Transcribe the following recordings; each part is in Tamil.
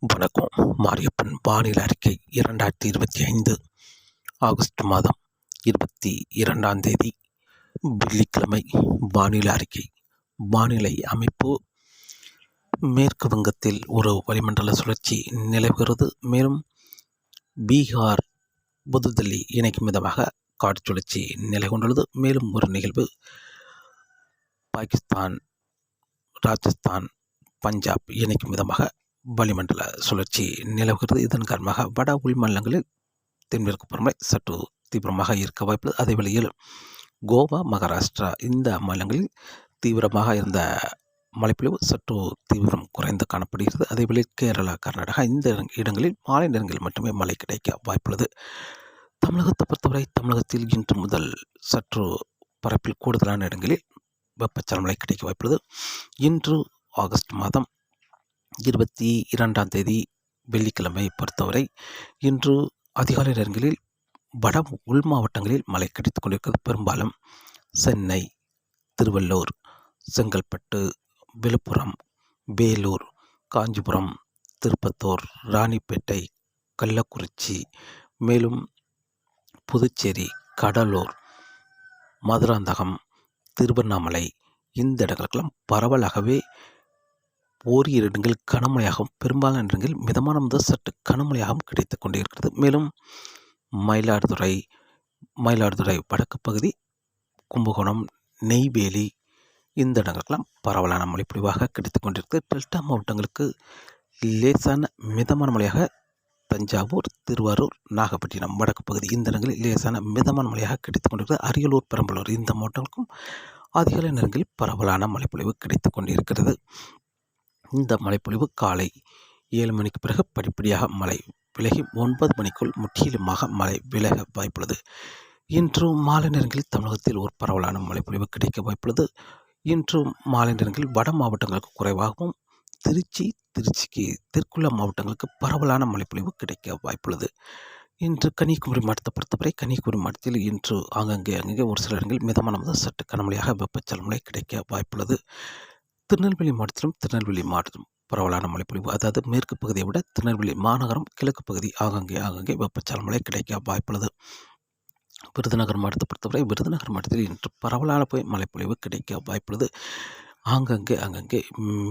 வணக்கம். மாரியப்பன் வானிலை அறிக்கை இரண்டாயிரத்தி இருபத்தி ஐந்து ஆகஸ்ட் மாதம் இருபத்தி இரண்டாம் தேதி வெள்ளிக்கிழமை. வானிலை அறிக்கை. வானிலை அமைப்பு மேற்கு வங்கத்தில் ஒரு வளிமண்டல சுழற்சி நிலவுகிறது. மேலும் பீகார் புதுதில்லி இணைக்கும் விதமாக காற்று சுழற்சி நிலை கொண்டுள்ளது மேலும் ஒரு நிகழ்வு பாகிஸ்தான் ராஜஸ்தான் பஞ்சாப் இணைக்கும் விதமாக வளிமண்டல சுழற்சி நிலவுகிறது. இதன் காரணமாக வட உள்மாநிலங்களில் தென்மேற்கு பருவமழை சற்று தீவிரமாக இருக்க வாய்ப்பு அதே வேளையில் கோவா மகாராஷ்டிரா இந்த மாநிலங்களில் தீவிரமாக இருந்த மழைப்பொழிவு சற்று தீவிரம் குறைந்து காணப்படுகிறது. அதேவேளை கேரளா கர்நாடகா இந்த இடங்களில் மாலை நேரங்களில் மட்டுமே மழை கிடைக்க வாய்ப்புள்ளது. தமிழகத்தை பொறுத்தவரை தமிழகத்தில் இன்று முதல் சற்று பரப்பில் கூடுதலான இடங்களில் வெப்பச்சலமழை கிடைக்க வாய்ப்புள்ளது. இன்று ஆகஸ்ட் மாதம் இருபத்தி இரண்டாம் தேதி வெள்ளிக்கிழமை பொறுத்தவரை இன்று அதிகாலை நேரங்களில் வட உள் மாவட்டங்களில் மழை கிடைத்துக் கொண்டிருக்கிறது. பெரும்பாலும் சென்னை திருவள்ளூர் செங்கல்பட்டு விழுப்புரம் வேலூர் காஞ்சிபுரம் திருப்பத்தூர் ராணிப்பேட்டை கள்ளக்குறிச்சி மேலும் புதுச்சேரி கடலூர் மதுராந்தகம் திருவண்ணாமலை இந்த இடங்களுக்கெல்லாம் பரவலாகவே ஓரிரு இடங்கள் கனமழையாகவும் பெரும்பாலான இடங்கள் மிதமான முதல் சற்று கனமழையாகவும் கிடைத்து கொண்டிருக்கிறது மேலும் மயிலாடுதுறை மயிலாடுதுறை வடக்கு பகுதி கும்பகோணம் நெய்வேலி இந்த இடங்களுக்கெல்லாம் பரவலான மழைப்பொழிவாக கிடைத்து கொண்டிருக்கு டெல்டா மாவட்டங்களுக்கு லேசான மிதமான மழையாக தஞ்சாவூர் திருவாரூர் நாகப்பட்டினம் வடக்கு பகுதி இந்த இடங்களில் லேசான மிதமான மழையாக கிடைத்து கொண்டிருக்கிறது. அரியலூர் பெரம்பலூர் இந்த மாவட்டங்களுக்கும் அதிகாலை நேரங்களில் பரவலான மழைப்பொழிவு கிடைத்து கொண்டிருக்கிறது. இந்த மழைப்பொழிவு காலை ஏழு மணிக்கு பிறகு படிப்படியாக மழை விலகி ஒன்பது மணிக்குள் முற்றிலுமாக மழை விலக வாய்ப்புள்ளது. இன்று மாலை நேரங்களில் தமிழகத்தில் ஒரு பரவலான மழைப்பொழிவு கிடைக்க வாய்ப்புள்ளது. இன்று மாலை நேரங்களில் வட மாவட்டங்களுக்கு குறைவாகவும் திருச்சி திருச்சிக்கு தெற்குள்ள மாவட்டங்களுக்கு பரவலான மழைப்பொழிவு கிடைக்க வாய்ப்புள்ளது. இன்று கன்னியாகுமரி மாவட்டத்தை பொறுத்தவரை கன்னியாகுமரி மாவட்டத்தில் இன்று ஆங்கங்கே அங்கங்கே ஒரு சில இடங்களில் மிதமான முதல் சற்று கனமழையாக வெப்பச்சல் மழை கிடைக்க வாய்ப்புள்ளது. திருநெல்வேலி மாவட்டத்திலும் திருநெல்வேலி மாவட்டத்திலும் பரவலான மழைப்பொழிவு. அதாவது மேற்கு பகுதியை விட திருநெல்வேலி மாநகரம் கிழக்கு பகுதி ஆகங்கே ஆகங்கே வெப்பச்சால மழை கிடைக்க வாய்ப்புள்ளது. விருதுநகர் மாவட்டத்தை பொறுத்தவரை விருதுநகர் மாவட்டத்தில் இன்று பரவலான போய் மழைப்பொழிவு கிடைக்க வாய்ப்புள்ளது. ஆங்கங்கே அங்கங்கே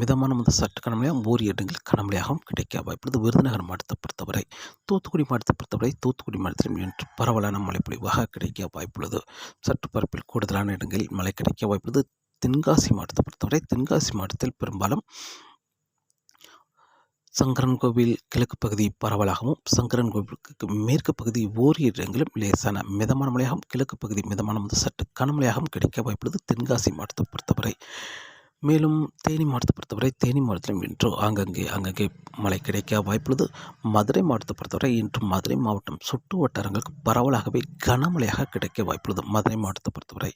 மிதமான முதல் சற்று கனமழையாகவும் ஓரி இடங்களில் கனமழையாகவும் கிடைக்க வாய்ப்புள்ளது. விருதுநகர் மாவட்டத்தை பொறுத்தவரை தூத்துக்குடி மாவட்டத்தை பொறுத்தவரை தூத்துக்குடி மாவட்டத்திலும் இன்று பரவலான மழைப்பொழிவாக கிடைக்க வாய்ப்புள்ளது. சற்று பரப்பில் கூடுதலான இடங்களில் மழை கிடைக்க வாய்ப்புள்ளது. தென்காசி மாவட்டத்தை பொறுத்தவரை தென்காசி மாவட்டத்தில் பெரும்பாலும் சங்கரன் கோவில் கிழக்கு பகுதி பரவலாகவும் சங்கரன் கோவிலுக்கு மேற்கு பகுதி ஓரிரு இடங்களிலும் லேசான மிதமான மழையாகவும் கிழக்கு பகுதி மிதமான முதல் சற்று கனமழையாகவும் கிடைக்க வாய்ப்புள்ளது தென்காசி மாவட்டத்தை பொறுத்தவரை. மேலும் தேனி மாவட்டத்தை பொறுத்தவரை தேனி மாவட்டத்திலும் இன்று ஆங்கங்கே அங்கங்கே மழை கிடைக்க வாய்ப்புள்ளது. மதுரை மாவட்டத்தை பொறுத்தவரை இன்று மதுரை மாவட்டம் சுற்று வட்டாரங்களுக்கு பரவலாகவே கனமழையாக கிடைக்க வாய்ப்புள்ளது. மதுரை மாவட்டத்தை பொறுத்தவரை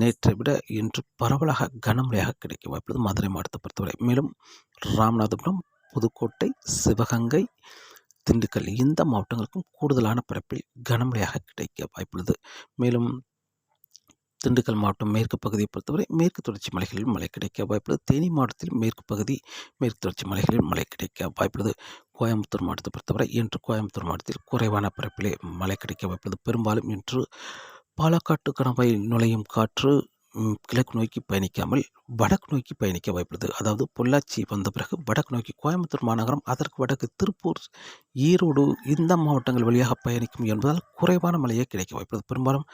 நேற்றை விட இன்று பரவலாக கனமழையாக கிடைக்க வாய்ப்புள்ளது. மதுரை மாவட்டத்தை பொறுத்தவரை. மேலும் ராமநாதபுரம் புதுக்கோட்டை சிவகங்கை திண்டுக்கல் இந்த மாவட்டங்களுக்கும் கூடுதலான பரப்பில் கனமழையாக கிடைக்க வாய்ப்புள்ளது. மேலும் திண்டுக்கல் மாவட்டம் மேற்கு பகுதியை பொறுத்தவரை மேற்கு தொடர்ச்சி மலைகளில் மழை கிடைக்க வாய்ப்புள்ளது. தேனி மாவட்டத்தில் மேற்கு பகுதி மேற்கு தொடர்ச்சி மலைகளில் மழை கிடைக்க வாய்ப்புள்ளது. கோயம்புத்தூர் மாவட்டத்தை பொறுத்தவரை இன்று கோயம்புத்தூர் மாவட்டத்தில் குறைவான பரப்பிலே மழை கிடைக்க வாய்ப்புள்ளது. பெரும்பாலும் இன்று பாலக்காட்டு கணவாய் நுழையும் காற்று கிழக்கு நோக்கி பயணிக்காமல் வடக்கு நோக்கி பயணிக்க வாய்ப்புள்ளது. அதாவது பொள்ளாச்சி வந்த பிறகு வடக்கு நோக்கி கோயம்புத்தூர் மாநகரம் அதற்கு வடக்கு திருப்பூர் ஈரோடு இந்த மாவட்டங்கள் வழியாக பயணிக்கும் என்பதால் குறைவான மழையே கிடைக்க வாய்ப்புள்ளது. பெரும்பாலும்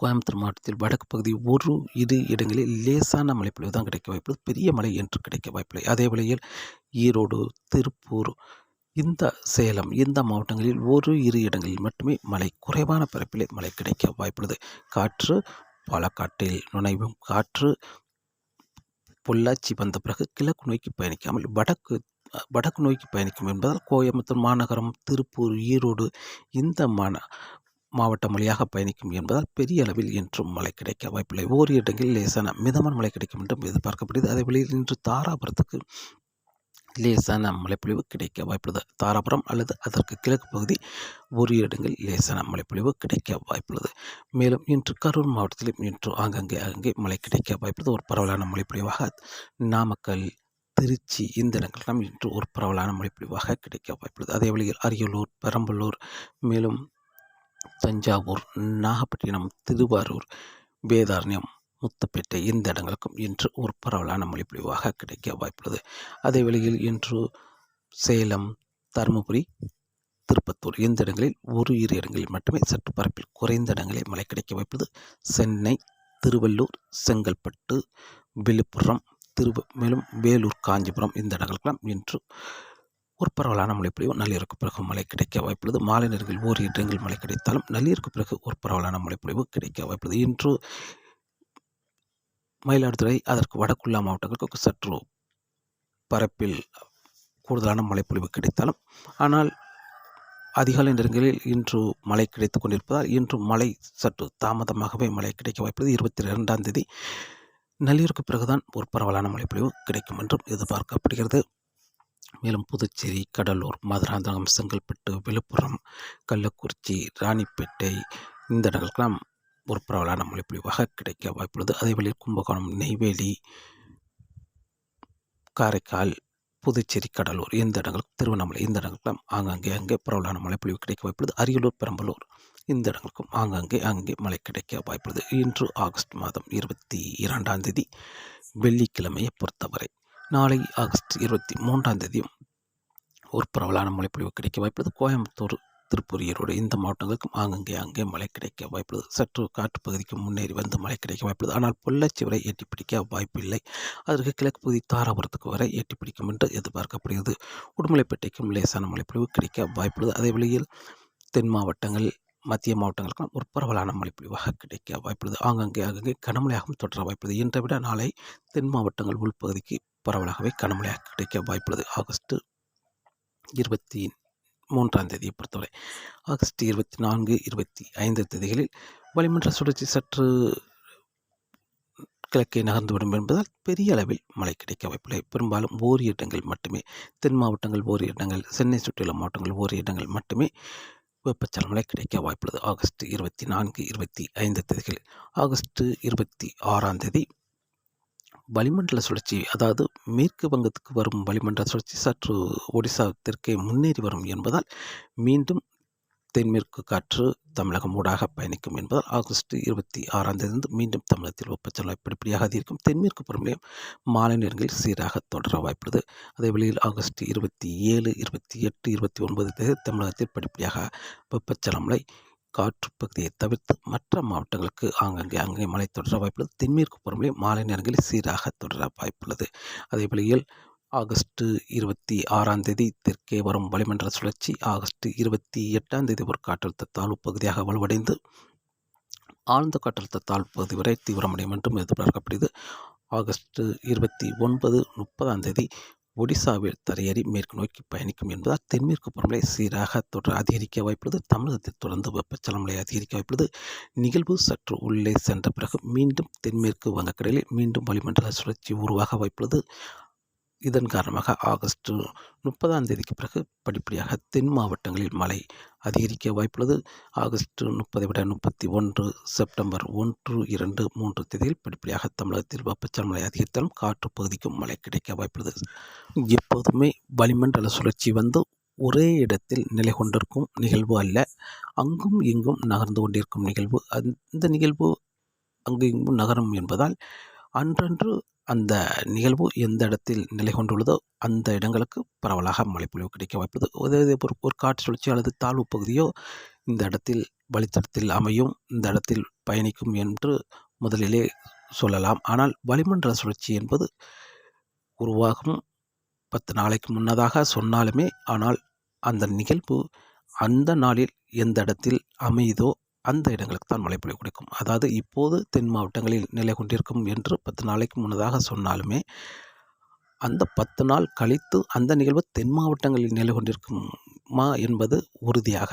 கோயம்புத்தூர் மாவட்டத்தில் வடக்கு பகுதி ஒரு இரு இடங்களில் லேசான மழைப்பொழிவு தான் கிடைக்க வாய்ப்புள்ளது. பெரிய மழை என்று கிடைக்க வாய்ப்பில்லை. அதே வேளையில் ஈரோடு திருப்பூர் இந்த சேலம் இந்த மாவட்டங்களில் ஒரு இரு இடங்களில் மட்டுமே மழை குறைவான பரப்பிலே மழை கிடைக்க வாய்ப்புள்ளது. காற்று பாலக்காட்டில் நுழைவும் காற்று பொள்ளாச்சி வந்த பிறகு கிழக்கு நோக்கி பயணிக்காமல் வடக்கு வடக்கு நோக்கி பயணிக்கும் என்பதால் கோயம்புத்தூர் மாநகரம் திருப்பூர் ஈரோடு இந்த மான மாவட்டம் வழியாக பயணிக்கும் என்பதால் பெரிய அளவில் இன்றும் மழை கிடைக்க வாய்ப்பில்லை. ஓரிரு இடங்களில் லேசான மிதமான மழை கிடைக்கும் என்றும் எதிர்பார்க்கப்படுகிறது. அதே வழியில் இன்று தாராபுரத்துக்கு லேசான மழைப்பொழிவு கிடைக்க வாய்ப்புள்ளது. தாராபுரம் அல்லது அதற்கு கிழக்கு பகுதி ஒரு இடங்கள் லேசான மழைப்பொழிவு கிடைக்க வாய்ப்புள்ளது. மேலும் இன்று கரூர் மாவட்டத்திலும் இன்று ஆங்கங்கே அங்கே மழை கிடைக்க வாய்ப்புள்ளது. ஒரு பரவலான மழைப்பொழிவாக நாமக்கல் திருச்சி இந்த இடங்கள்லாம் இன்று ஒரு பரவலான மழைப்பொழிவாக கிடைக்க வாய்ப்புள்ளது. அதே வழியில் அரியலூர் பெரம்பலூர் மேலும் தஞ்சாவூர் நாகப்பட்டினம் திருவாரூர் வேதாரண்யம் முத்தப்பேட்டை இந்த இடங்களுக்கும் இன்று ஒரு பரவலான மொழிப்பொழிவாக கிடைக்க வாய்ப்புள்ளது. அதே வேளையில் இன்று சேலம் தருமபுரி திருப்பத்தூர் இந்த இடங்களில் ஒரு இரு இடங்களில் மட்டுமே சற்று பரப்பில் குறைந்த இடங்களில் மழை கிடைக்க வாய்ப்புள்ளது. சென்னை திருவள்ளூர் செங்கல்பட்டு விழுப்புரம் திரு மேலும் வேலூர் காஞ்சிபுரம் இந்த இடங்களுக்கெல்லாம் இன்று ஒரு பரவலான மழை பொழிவு நள்ளிரவுக்கு பிறகு மழை கிடைக்க வாய்ப்புள்ளது. மாலை நேரங்களில் ஓரிரு இடங்களில் மழை கிடைத்தாலும் நள்ளிரவுக்கு பிறகு ஒரு பரவலான மழை பொழிவு கிடைக்க வாய்ப்புள்ளது. இன்று மயிலாடுதுறை அதற்கு வடக்குள்ளா மாவட்டங்களுக்கு சற்று பரப்பில் கூடுதலான மழைப்பொழிவு கிடைத்தாலும் ஆனால் அதிகாலை நேரங்களில் இன்று மழை கிடைத்து கொண்டிருப்பதால் இன்று மழை சற்று தாமதமாகவே மழை கிடைக்க வாய்ப்புள்ளது. இருபத்தி ரெண்டாம் தேதி நள்ளிரவுக்கு பிறகுதான் ஒரு பரவலான மழைப்பொழிவு கிடைக்கும் என்றும் எதிர்பார்க்கப்படுகிறது. மேலும் புதுச்சேரி கடலூர் மதுராந்தகம் செங்கல்பட்டு விழுப்புரம் கள்ளக்குறிச்சி ராணிப்பேட்டை இந்த இடங்களுக்கெல்லாம் ஒரு பரவலான வகை கிடைக்க வாய்ப்புள்ளது. அதே வழி கும்பகோணம் நெய்வேலி காரைக்கால் புதுச்சேரி கடலூர் இந்த இடங்களுக்கு திருவண்ணாமலை இந்த இடங்களுக்கெல்லாம் ஆங்காங்கே அங்கே பரவலான மழைப்பொழிவு கிடைக்க வாய்ப்புள்ளது. அரியலூர் பெரம்பலூர் இந்த இடங்களுக்கும் ஆங்காங்கே அங்கே மழை கிடைக்க வாய்ப்புள்ளது. இன்று ஆகஸ்ட் மாதம் இருபத்தி இரண்டாம் தேதி வெள்ளிக்கிழமையை பொறுத்தவரை நாளை ஆகஸ்ட் இருபத்தி மூன்றாம் தேதியும் ஒரு பரவலான மழைப்பொழிவு கிடைக்க வாய்ப்புள்ளது. கோயம்புத்தூர் திருப்பூர் ஈரோடு இந்த மாவட்டங்களுக்கும் ஆங்கங்கே அங்கே மழை கிடைக்க வாய்ப்புள்ளது. சற்று காற்று பகுதிக்கு முன்னேறி வந்து மழை கிடைக்க வாய்ப்புள்ளது. ஆனால் பொள்ளச்சி வரை எட்டி பிடிக்க வாய்ப்பில்லை. அதற்கு கிழக்கு பகுதி தாராபுரத்துக்கு வரை எட்டி பிடிக்கும் என்று எதிர்பார்க்கப்படுகிறது. உடுமலைப்பேட்டைக்கும் லேசான மழைப்பொழிவு கிடைக்க வாய்ப்புள்ளது. அதே வழியில் தென் மாவட்டங்கள் மத்திய மாவட்டங்களுக்கும் ஒரு பரவலான மழைப்பொழிவாக கிடைக்க வாய்ப்புள்ளது. ஆங்கங்கே ஆங்கங்கே கனமழையாகவும் தொடர வாய்ப்புள்ளது. இன்றை விட நாளை தென் மாவட்டங்கள் உள்பகுதிக்கு பரவலாகவே கனமழையாக கிடைக்க வாய்ப்புள்ளது. ஆகஸ்ட் இருபத்தி மூன்றாம் தேதியை பொறுத்தவரை. ஆகஸ்ட் இருபத்தி நான்கு இருபத்தி ஐந்து தேதிகளில் வளிமன்ற சுழற்சி சற்று கிழக்கே நகர்ந்துவிடும் என்பதால் பெரிய அளவில் மழை கிடைக்க வாய்ப்பில்லை. பெரும்பாலும் ஓரி இடங்கள் மட்டுமே தென் மாவட்டங்கள் ஓரி இடங்கள் சென்னை சுற்றியுள்ள மாவட்டங்கள் ஓரி இடங்கள் மட்டுமே வெப்பச்சலன மழை கிடைக்க வாய்ப்புள்ளது. ஆகஸ்ட் இருபத்தி நான்கு இருபத்தி ஐந்து தேதிகளில். ஆகஸ்ட் இருபத்தி ஆறாம் தேதி வளிமண்டல சுழற்சி அதாவது மேற்கு வங்கத்துக்கு வரும் வளிமண்டல சுழற்சி சற்று ஒடிசா தெற்கே முன்னேறி வரும் என்பதால் மீண்டும் தென்மேற்கு காற்று தமிழகம் ஊடாக பயணிக்கும் என்பதால் ஆகஸ்ட் இருபத்தி ஆறாம் தேதி மீண்டும் தமிழகத்தில் வெப்பச்சலம் படிப்படியாக அதிகரிக்கும் தென்மேற்கு பருவநிலையும் மாலை நேரங்களில் சீராக தொடர வாய்ப்புள்ளது. அதே வழியில் ஆகஸ்ட் இருபத்தி ஏழு இருபத்தி எட்டு இருபத்தி ஒன்பது தேதி தமிழகத்தில் படிப்படியாக வெப்பச்சலமலை காற்று பகுதியை தவிர்த்து மற்ற மாவட்டங்களுக்கு ஆங்கங்கே அங்கே மழை தொடர வாய்ப்புள்ளது. தென்மேற்கு பருவமழை மாலை நேரங்களில் சீராக தொடர வாய்ப்புள்ளது. அதே வழியில் ஆகஸ்ட் இருபத்தி ஆறாம் தேதி தெற்கே வரும் வளிமண்டல சுழற்சி ஆகஸ்ட் இருபத்தி எட்டாம் தேதி ஒரு காற்றழுத்த தாழ்வு பகுதியாக வலுவடைந்து ஆழ்ந்த காற்றழுத்த தாழ்வு பகுதி வரை தீவிரமடையும் என்றும் எதிர்பார்க்கப்படுகிறது. ஆகஸ்ட் இருபத்தி ஒன்பது முப்பதாம் தேதி ஒடிசாவில் தரையேறி மேற்கு நோக்கி பயணிக்கும் என்பதால் தென்மேற்கு பருவமழை சீராக தொடர் அதிகரிக்க வாய்ப்புள்ளது. தமிழகத்தில் தொடர்ந்து வெப்பச்சலமலை அதிகரிக்க வாய்ப்புள்ளது. நிகழ்வு சற்று உள்ளே சென்ற பிறகு மீண்டும் தென்மேற்கு வங்கக்கடலில் மீண்டும் வளிமண்டல சுழற்சி உருவாக வாய்ப்புள்ளது. இதன் காரணமாக ஆகஸ்ட் முப்பதாம் தேதிக்கு பிறகு படிப்படியாக தென் மாவட்டங்களில் மழை அதிகரிக்க வாய்ப்புள்ளது. ஆகஸ்ட் முப்பதை விட முப்பத்தி ஒன்று செப்டம்பர் ஒன்று இரண்டு மூன்று தேதியில் படிப்படியாக தமிழகத்தில் வெப்பச்சல் மழை அதிகரித்தாலும் காற்று பகுதிக்கும் மழை கிடைக்க வாய்ப்புள்ளது. எப்போதுமே வளிமண்டல சுழற்சி வந்து ஒரே இடத்தில் நிலை கொண்டிருக்கும் நிகழ்வு அல்ல. அங்கும் இங்கும் நகர்ந்து கொண்டிருக்கும் நிகழ்வு. அந்த நிகழ்வு அங்கு இங்கும் நகரும் என்பதால் அன்றன்று அந்த நிகழ்வு எந்த இடத்தில் நிலை கொண்டுள்ளதோ அந்த இடங்களுக்கு பரவலாக மழைப்பொழிவு கிடைக்க வாய்ப்புள்ளது. அதே ஒரு ஒரு காற்று சுழற்சி அல்லது தாழ்வு பகுதியோ இந்த இடத்தில் வழித்தடத்தில் அமையும் இந்த இடத்தில் பயணிக்கும் என்று முதலிலே சொல்லலாம். ஆனால் வளிமண்டல சுழற்சி என்பது உருவாகும் பத்து நாளைக்கு முன்னதாக சொன்னாலுமே ஆனால் அந்த நிகழ்வு அந்த நாளில் எந்த இடத்தில் அமையுதோ அந்த இடங்களுக்கு தான் மழைப்பொழிவு கொடுக்கும். அதாவது இப்போது தென் மாவட்டங்களில் நிலை கொண்டிருக்கும் என்று பத்து நாளைக்கு முன்னதாக சொன்னாலுமே அந்த பத்து நாள் கழித்து அந்த நிகழ்வு தென் மாவட்டங்களில் நிலை கொண்டிருக்குமா என்பது உறுதியாக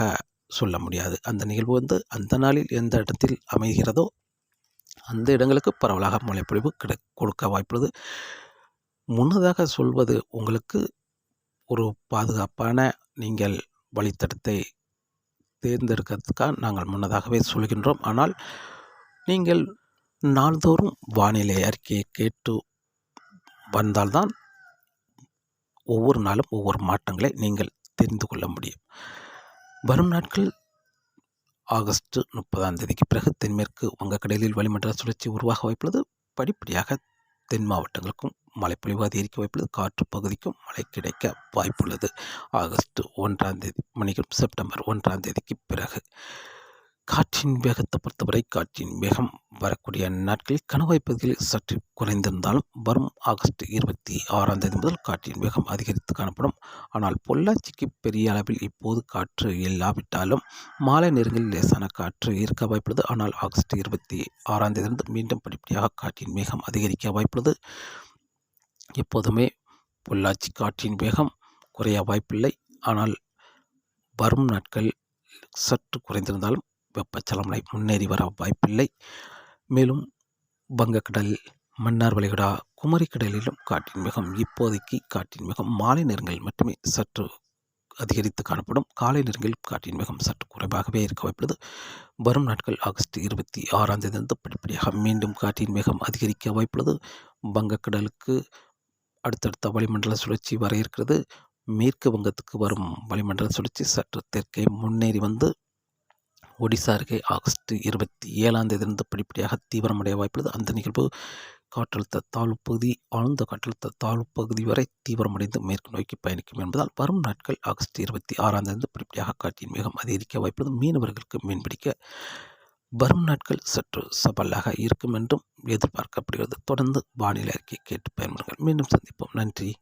சொல்ல முடியாது. அந்த நிகழ்வு வந்து அந்த நாளில் எந்த இடத்தில் அமைகிறதோ அந்த இடங்களுக்கு பரவலாக மழைப்பொழிவு கிடை கொடுக்க வாய்ப்புள்ளது. முன்னதாக சொல்வது உங்களுக்கு ஒரு பாதுகாப்பான நீங்கள் வழித்தடத்தை தேர்ந்தெடுக்கிறதுக்காக நாங்கள் முன்னதாகவே சொல்கின்றோம். ஆனால் நீங்கள் நாள்தோறும் வானிலை அறிக்கையை கேட்டு வந்தால்தான் ஒவ்வொரு நாளும் ஒவ்வொரு மாற்றங்களை நீங்கள் தெரிந்து கொள்ள முடியும். வரும் நாட்கள் ஆகஸ்ட் முப்பதாம் தேதிக்கு பிறகு தென்மேற்கு வங்கக்கடலில் வளிமண்டல சுழற்சி உருவாக வாய்ப்புள்ளது. படிப்படியாக தென் மாவட்டங்களுக்கும் மழைப்பொழிவு அதிகரிக்க வாய்ப்புள்ளது. காற்று பகுதிக்கும் மழை கிடைக்க வாய்ப்புள்ளது. ஆகஸ்ட் ஒன்றாம் தேதி மணிக்கும் செப்டம்பர் ஒன்றாம் தேதிக்கு பிறகு. காற்றின் வேகத்தை பொறுத்தவரை காற்றின் வேகம் வரக்கூடிய நாட்களில் கணவாய் பகுதியில் சற்று குறைந்திருந்தாலும் வரும் ஆகஸ்ட் இருபத்தி ஆறாம் தேதி முதல் காற்றின் வேகம் அதிகரித்து காணப்படும். ஆனால் பொள்ளாச்சிக்கு பெரிய அளவில் இப்போது காற்று இல்லாவிட்டாலும் மாலை நேரங்களில் லேசான காற்று இருக்க வாய்ப்புள்ளது. ஆனால் ஆகஸ்ட் இருபத்தி ஆறாம் தேதியிலிருந்து மீண்டும் படிப்படியாக காற்றின் வேகம் அதிகரிக்க வாய்ப்புள்ளது. எப்போதுமே பொள்ளாச்சி காற்றின் வேகம் குறைய வாய்ப்பில்லை. ஆனால் வரும் நாட்கள் சற்று குறைந்திருந்தாலும் வெப்பச்சலமலை முன்னேறி வர வாய்ப்பில்லை. மேலும் வங்கக்கடல் மன்னார் வளைகுடா குமரிக்கடலிலும் காற்றின் வேகம் இப்போதைக்கு காற்றின் வேகம் மாலை நேரங்களில் மட்டுமே சற்று அதிகரித்து காணப்படும். காலை நேரங்களில் காற்றின் வேகம் சற்று குறைவாகவே இருக்க வாய்ப்புள்ளது. வரும் நாட்கள் ஆகஸ்ட் இருபத்தி ஆறாம் தேதியிலிருந்து படிப்படியாக மீண்டும் காற்றின் வேகம் அதிகரிக்க வாய்ப்புள்ளது. வங்கக்கடலுக்கு அடுத்தடுத்த வளிமண்டல சுழற்சி வர இருக்கிறது. மேற்கு வங்கத்துக்கு வரும் வளிமண்டல சுழற்சி சற்று தெற்கே முன்னேறி வந்து ஒடிசா அருகே ஆகஸ்ட் இருபத்தி ஏழாம் தேதியிலிருந்து படிப்படியாக தீவிரமடைய வாய்ப்புள்ளது. அந்த நிகழ்வு காற்றழுத்த தாழ்வு பகுதி ஆழ்ந்த காற்றழுத்த தாழ்வு பகுதி வரை தீவிரமடைந்து மேற்கு நோக்கி பயணிக்கும் என்பதால் வரும் நாட்கள் ஆகஸ்ட் இருபத்தி ஆறாம் தேதி படிப்படியாக காற்றின் வேகம் அதிகரிக்க வாய்ப்புள்ளது. மீனவர்களுக்கு மீன்பிடிக்க வரும் நாட்கள் சற்று சவாலாக இருக்கும் என்றும் எதிர்பார்க்கப்படுகிறது. தொடர்ந்து வானிலை அறிக்கை கேட்டு பயன்படுங்கள். மீண்டும் சந்திப்போம். நன்றி.